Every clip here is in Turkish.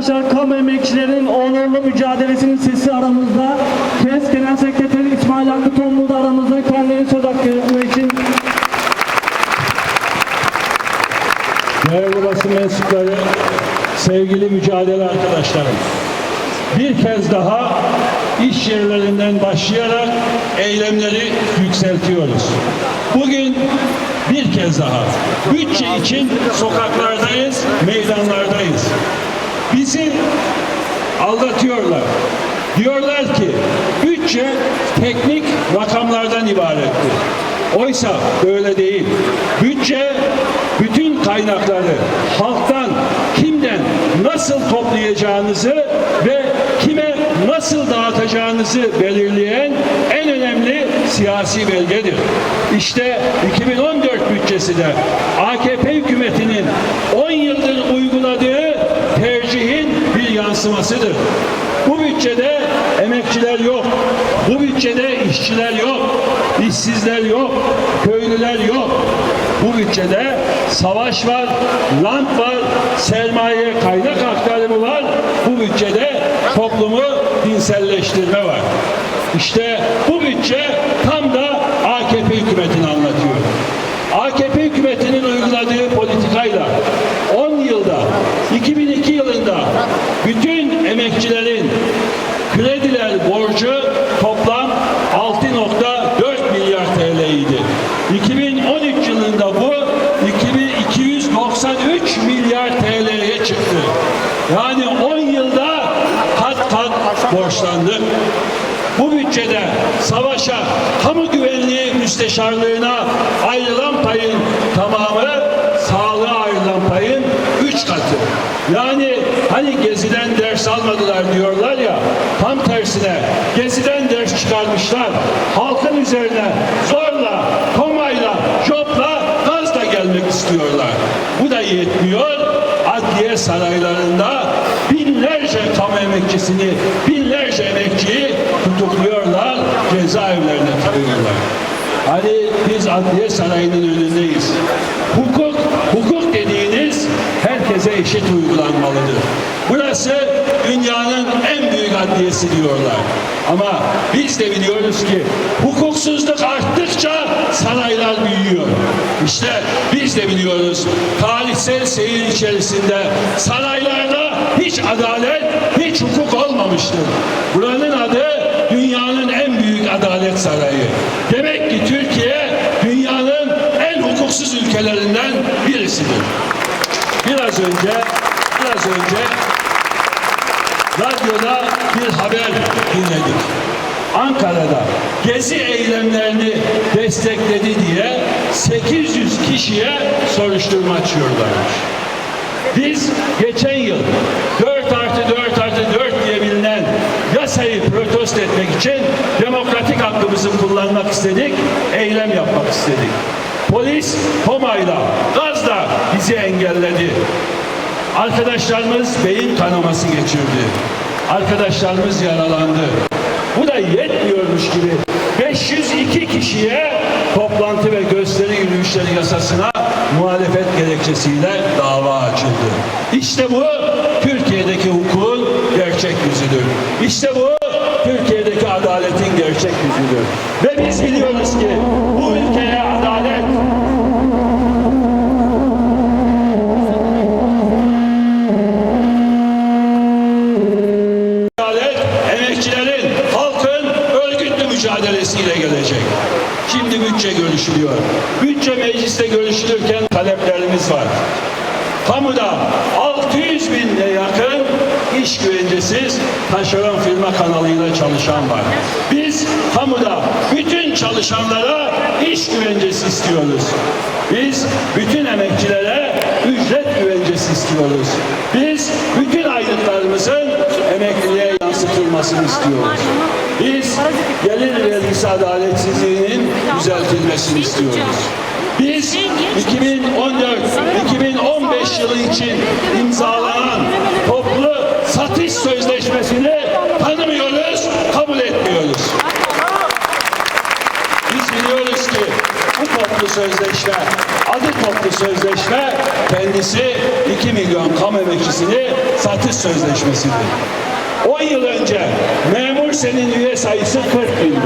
Arkadaşlar kamu emekçilerin onurlu mücadelesinin sesi aramızda. KES Genel Sekreteri İsmail Hakkı Tomlu da aramızda kendini söz hakkı için Değerli basın mensupları, sevgili mücadele arkadaşlarım. Bir kez daha iş yerlerinden başlayarak eylemleri yükseltiyoruz. Bugün bir kez daha bütçe için sokaklardayız, meydanlardayız. Bizi aldatıyorlar. Diyorlar ki bütçe teknik rakamlardan ibarettir. Oysa böyle değil. Bütçe bütün kaynakları halktan kimden nasıl toplayacağınızı ve kime nasıl dağıtacağınızı belirleyen en önemli siyasi belgedir. İşte 2014 bütçesi de AKP hükümetinin 10 yıldır uyguladığı tercihin bir yansımasıdır. Bu bütçede emekçiler yok. Bu bütçede işçiler yok. işsizler yok. Köylüler yok. Bu bütçede savaş var, rant var, sermaye kaynak aktarımı var. Bu bütçede toplumu dinselleştirme var. İşte bu bütçe tam da AKP hükümetini anlatıyor. AKP hükümetinin uyguladığı politikayla 10 yılda 2002 yılında bütün emekçilerin krediler borcu toplam 6.4 milyar TL idi. 2013 yılında bu 2293 milyar TL'ye çıktı. Yani 10 yılda kat kat borçlandık. Bu bütçede savaşa, kamu güvenliği müsteşarlığına ayrılan payın tamamı üç katı. Yani hani geziden ders almadılar diyorlar ya tam tersine geziden ders çıkarmışlar. Halkın üzerine zorla, komayla, jopla, gazla gelmek istiyorlar. Bu da yetmiyor. Adliye saraylarında binlerce kamu emekçisini, binlerce emekçiyi tutukluyorlar, cezaevlerine tıkıyorlar. Hani biz adliye sarayının önündeyiz. Hukuk, uygulanmalıdır. Burası dünyanın en büyük adliyesi diyorlar. Ama biz de biliyoruz ki hukuksuzluk arttıkça saraylar büyüyor. İşte biz de biliyoruz tarihsel seyir içerisinde saraylarda hiç adalet, hiç hukuk olmamıştır. Buranın adı dünyanın en büyük adalet sarayı. Demek ki Türkiye dünyanın en hukuksuz ülkelerinden birisidir. Biraz önce, biraz önce radyoda bir haber dinledik. Ankara'da gezi eylemlerini destekledi diye 800 kişiye soruşturma açıyorlarmış. Biz geçen yıl 4 artı 4 artı 4 diye bilinen yasayı protesto etmek için demokratik hakkımızı kullanmak istedik, eylem yapmak istedik. Polis tomayla, gazla bizi engelledi. Arkadaşlarımız beyin kanaması geçirdi. Arkadaşlarımız yaralandı. Bu da yetmiyormuş gibi 502 kişiye toplantı ve gösteri yürüyüşleri yasasına muhalefet gerekçesiyle dava açıldı. İşte bu Türkiye'deki hukukun gerçek yüzüdür. İşte bu Türkiye'deki adaletin gerçek yüzüdür. Ve biz biliyoruz görüşülüyor. Bütçe mecliste görüşülürken taleplerimiz var. Kamuda 600 bine yakın iş güvencesiz taşeron firma kanalıyla çalışan var. Biz kamuda bütün çalışanlara iş güvencesi istiyoruz. Biz bütün emekçilere ücret güvencesi istiyoruz. Biz bütün aylıklarımızın emekliliğe yansıtılmasını istiyoruz. Biz gelir vergisi adaletsizliğinin düzeltilmesini istiyoruz. Biz 2014-2015 yılı için imzalanan toplu satış sözleşmesini tanımıyoruz, kabul etmiyoruz. Biz biliyoruz ki bu toplu sözleşme Adı toplu sözleşme kendisi 2 milyon kamu emekçisini satış sözleşmesidir. 10 yıl önce memur senin üye sayısı 40 bindi.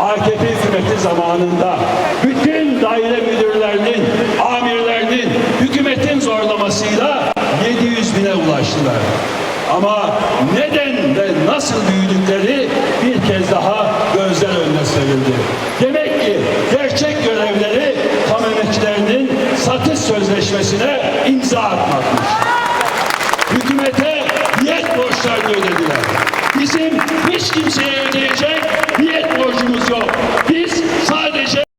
AKP hükümeti zamanında bütün daire müdürlerinin, amirlerinin hükümetin zorlamasıyla 700 bine ulaştılar. Ama neden ve nasıl büyüdükleri bir kez daha gözler önüne serildi. Demek ki gerçek görevleri kamu emekçilerinin satış sözleşmesine imza atmakmış. Hükümete niyet borçlarını ödediler. Bizim hiç kimseye ödeyecek niyet borcumuz yok. Biz sadece